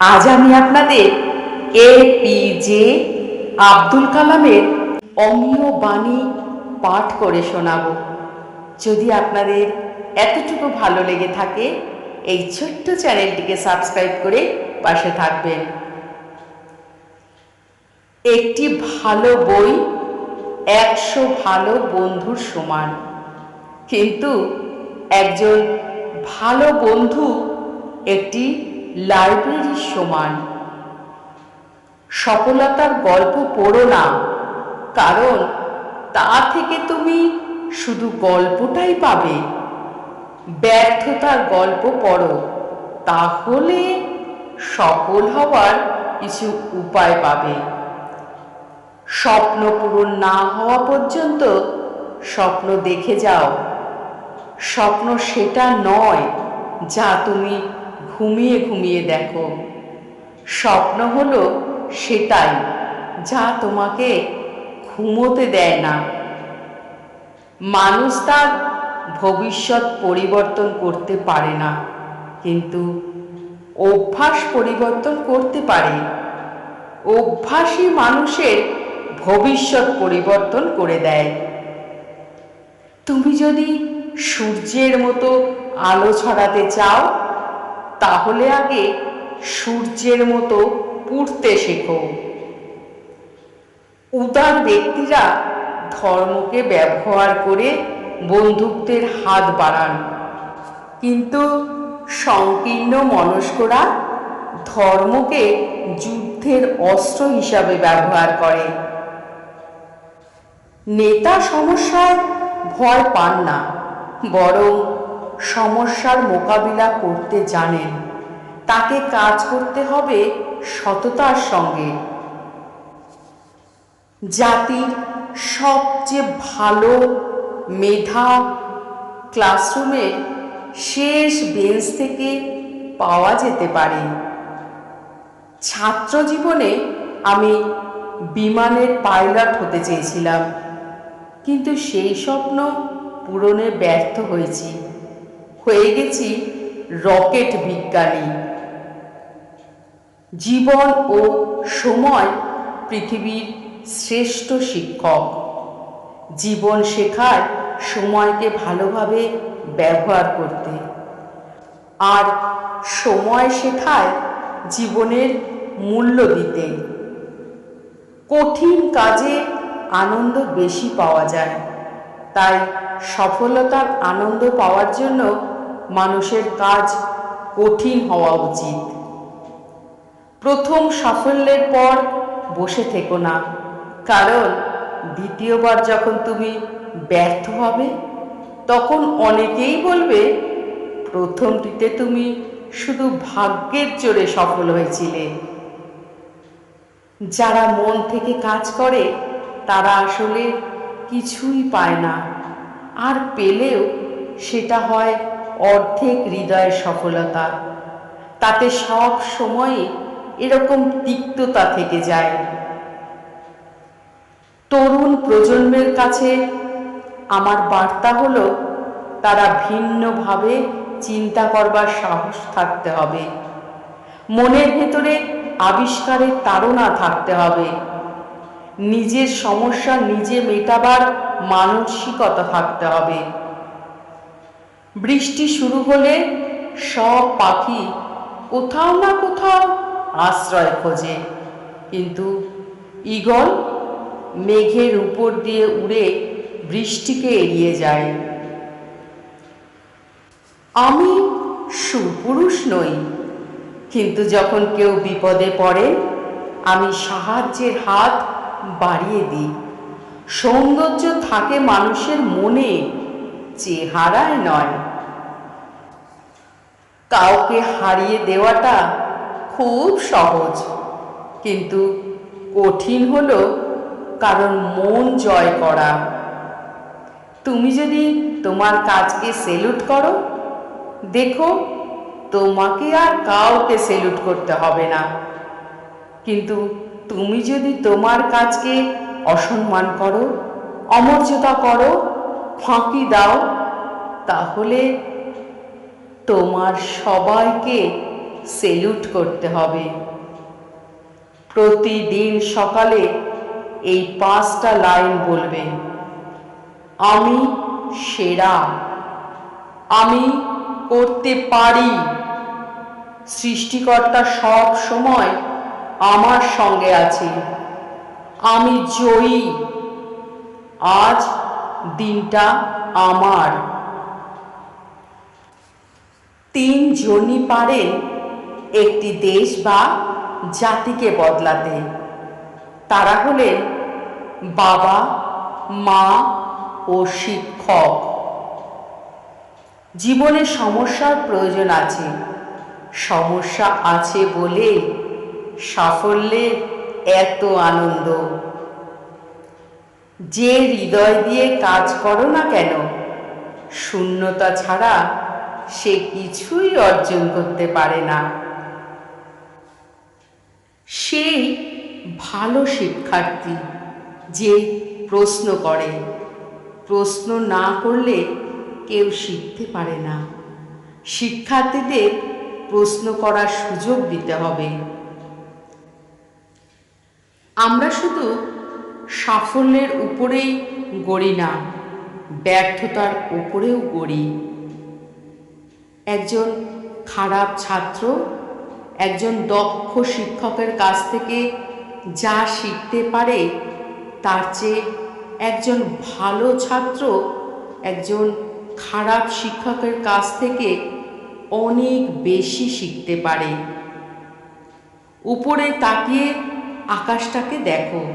আজ আমি আপনাদের এ পি জে আব্দুল কালামের অমীয় বাণী পাঠ করে শোনাব। যদি আপনাদের এতটুকু ভালো লেগে থাকে, এই ছোট্ট চ্যানেলটিকে সাবস্ক্রাইব করে পাশে থাকবেন। একটি ভালো বই একশো ভালো বন্ধুর সমান। কিন্তু একজন ভালো বন্ধু একটি লাইব্রেরির সমান। সফলতার গল্প পড়ো না, কারণ তা থেকে তুমি শুধু গল্পটাই পাবে। ব্যর্থতার গল্প পড়ো, তাহলে সফল হওয়ার কিছু উপায় পাবে। স্বপ্ন পূরণ না হওয়া পর্যন্ত স্বপ্ন দেখে যাও। স্বপ্ন সেটা নয়, যা তুমি ঘুমিয়ে ঘুমিয়ে দেখো। স্বপ্ন হলো সেটাই, যা তোমাকে ঘুমোতে দেয় না। মানুষ তার ভবিষ্যৎ পরিবর্তন করতে পারে না, কিন্তু অভ্যাস পরিবর্তন করতে পারে। অভ্যাসই মানুষের ভবিষ্যৎ পরিবর্তন করে দেয়। তুমি যদি সূর্যের মতো আলো ছড়াতে চাও তাহলে আগে সূর্যের মতো পুড়তে শেখো। উদার ব্যক্তিরা ধর্মকে ব্যবহার করে বন্ধুত্বের হাত বাড়ান। কিন্তু সংকীর্ণ মনস্করা ধর্মকে যুদ্ধের অস্ত্র হিসাবে ব্যবহার করে। নেতা সমস্যায় ভয় পান না, বরং সমস্যার মোকাবিলা করতে জানেন। তাকে কাজ করতে হবে সততার সঙ্গে। জাতির সবচেয়ে ভালো মেধা ক্লাসরুমের শেষ বেঞ্চ থেকে পাওয়া যেতে পারে। ছাত্র জীবনে আমি বিমানের পাইলট হতে চেয়েছিলাম, কিন্তু সেই স্বপ্ন পূরণে ব্যর্থ হয়েছি। হয়ে গেছি রকেট বিজ্ঞানী। জীবন ও সময় পৃথিবীর শ্রেষ্ঠ শিক্ষক। জীবন শেখায় সময়কে ভালোভাবে ব্যবহার করতে। আর সময় শেখায় জীবনের মূল্য দিতে। কঠিন কাজে আনন্দ বেশি পাওয়া যায়। তাই সফলতার আনন্দ পাওয়ার জন্য মানুষের কাজ কঠিন হওয়া উচিত। প্রথম সাফল্যের পর বসে থেকো না। কারণ দ্বিতীয়বার যখন তুমি ব্যর্থ হবে, তখন অনেকেই বলবে, প্রথমটিতে তুমি শুধু ভাগ্যের জোরে সফল হয়েছিলে। যারা মন থেকে কাজ করে, তারা আসলে কিছুই পায় না। আর পেলেও সেটা হয় অর্ধেক হৃদয়ের সফলতা। তাতে সব সময় এরকম তিক্ততা থেকে যায়। তরুণ প্রজন্মের কাছে আমার বার্তা হলো, তারা ভিন্নভাবে চিন্তা করবার সাহস থাকতে হবে। মনের ভেতরে আবিষ্কারের তাড়না থাকতে হবে। নিজের সমস্যা নিজে মেটাবার মানসিকতা থাকতে হবে। বৃষ্টি শুরু হলে সব পাখি কোথাও না কোথাও আশ্রয় খোঁজে। কিন্তু ঈগল মেঘের উপর দিয়ে উড়ে বৃষ্টিকে এড়িয়ে যায়। আমি সুপুরুষ নই, কিন্তু যখন কেউ বিপদে পড়ে, আমি সাহায্যের হাত বাড়িয়ে দিই। সৌন্দর্য থাকে মানুষের মনে, চেহারায় নয়। কাউকে হারিয়ে দেওয়াটা খুব সহজ। কিন্তু কঠিন হলো কারণ মন জয় করা। তুমি যদি তোমার কাজকে সেলুট করো, দেখো তোমাকে আর কাউকে সেলুট করতে হবে না। কিন্তু তুমি যদি তোমার কাজকে অসম্মান করো, অমর্যাদা করো, ফাঁকি দাও, তাহলে তোমার সবাইকে সেলুট করতে হবে। প্রতিদিন সকালে এই পাঁচটা লাইন বলবে, আমি সেরা, আমি করতে পারি। সৃষ্টিকর্তা সব সময় আমার সঙ্গে আছে, আমি জয়ী, আজ দিনটা আমার। তিনজনই পারেন একটি দেশ বা জাতিকে বদলাতে। তারা হলেন বাবা, মা ও শিক্ষক। জীবনে সমস্যার প্রয়োজন আছে। সমস্যা আছে বলে সাফল্যের এত আনন্দ। যে হৃদয় দিয়ে কাজ করো না কেন, শূন্যতা ছাড়া সে কিছুই অর্জন করতে পারে না। সেই ভালো শিক্ষার্থী যে প্রশ্ন করে, প্রশ্ন না করলে কেউ শিখতে পারে না। শিক্ষার্থীদের প্রশ্ন করার সুযোগ দিতে হবে। আমরা শুধু সাফল্যের উপরেই গড়ি না, ব্যর্থতার উপরেও গড়ি। একজন খারাপ ছাত্র, একজন দক্ষ শিক্ষকের কাছ থেকে যা শিখতে পারে, তার চেয়ে একজন ভালো ছাত্র, একজন খারাপ শিক্ষকের কাছ থেকে অনেক বেশি শিখতে পারে। উপরে তাকিয়ে আকাশটাকে দেখো।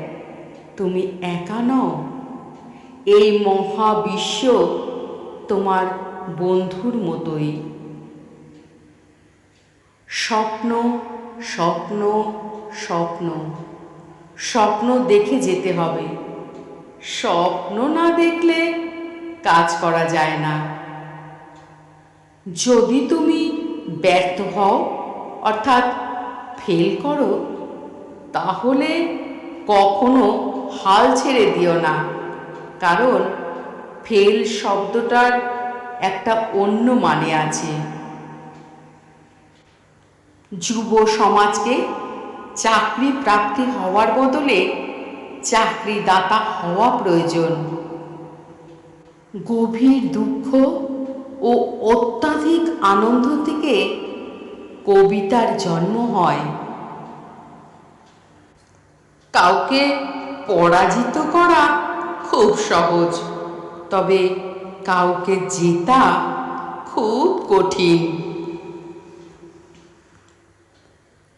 তুমি একা নও। এই মহাবিশ্ব তোমার বন্ধুর মতোই। স্বপ্ন স্বপ্ন স্বপ্ন। স্বপ্ন দেখে যেতে হবে। স্বপ্ন না দেখলে কাজ করা যায় না। যদি তুমি ব্যর্থ হও, অর্থাৎ ফেল করো, তাহলে কখনো হাল ছেড়ে দিও না। কারণ ফেল শব্দটার একটা অন্য মানে আছে। যুব সমাজকে চাকরি প্রাপ্তি হওয়ার বদলে চাকরিদাতা হওয়া প্রয়োজন। গভীর দুঃখ ও অত্যাধিক আনন্দ থেকে কবিতার জন্ম হয়। কাউকে পরাজিত করা খুব সহজ, তবে কাউকে জেতা খুব কঠিন।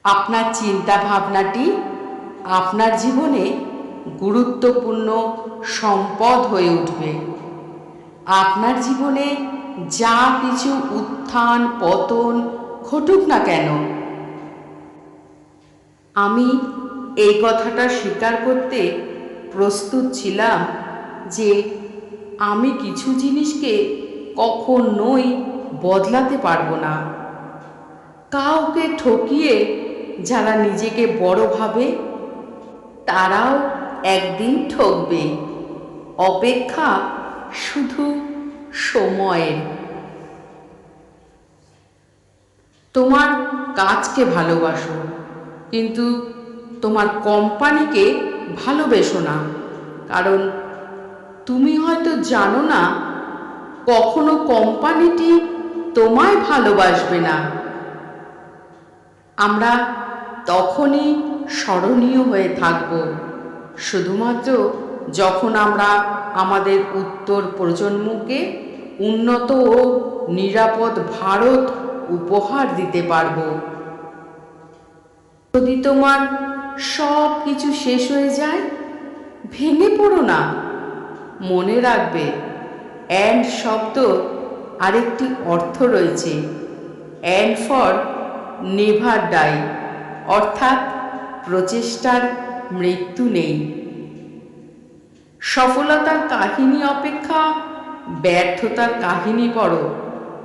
আপনার চিন্তা ভাবনাটি আপনার জীবনে গুরুত্বপূর্ণ সম্পদ হয়ে উঠবে। আপনার জীবনে যা কিছু উত্থান, পতন ঘটুক না কেন, আমি এই কথাটা স্বীকার করতে প্রস্তুত ছিলাম যে আমি কিছু জিনিসকে কখনোই বদলাতে পারব না। কাউকে ঠকিয়ে যারা নিজেকে বড় ভাবে, তারাও একদিন ঠকবে। অপেক্ষা শুধু সময়ের। তোমার কাজকে ভালোবাসো, কিন্তু তোমার কোম্পানিকে ভালোবেসো না, কারণ তুমি হয়তো জানো না, কখনো কোম্পানিটি তোমায় ভালোবাসবে না। আমরা তখনই স্মরণীয় হয়ে থাকব। শুধুমাত্র যখন আমরা আমাদের উত্তর প্রজন্মকে উন্নত ও নিরাপদ ভারত উপহার দিতে পারব। যদি তোমার সব কিছু শেষ হয়ে যায়, ভেঙে পড়ো না। মনে রাখবে, অ্যান্ড শব্দ আরেকটি অর্থ রয়েছে। অ্যান্ড ফর নেভার ডাই, অর্থাৎ প্রচেষ্টার মৃত্যু নেই। সফলতার কাহিনী অপেক্ষা ব্যর্থতার কাহিনী পড়ো।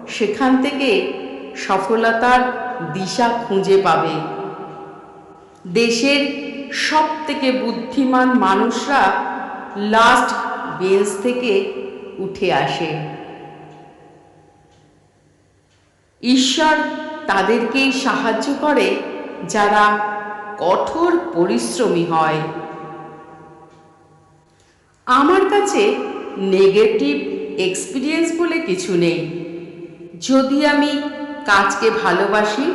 সেখান থেকে সফলতার দিশা খুঁজে পাবে। দেশের সব থেকে বুদ্ধিমান মানুষরা লাস্ট বেঞ্চ থেকে উঠে আসে। ঈশ্বর তাদেরকেই সাহায্য করে যারা কঠোর পরিশ্রমী হয়। আমার কাছে নেগেটিভ এক্সপিরিয়েন্স বলে কিছু নেই। যদি আমি কাজকে ভালোবাসি,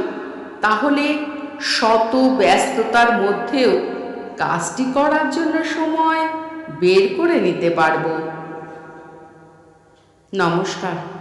তাহলে শত ব্যস্ততার মধ্যেও কাজটি করার জন্য সময় বের করে নিতে পারব। নমস্কার।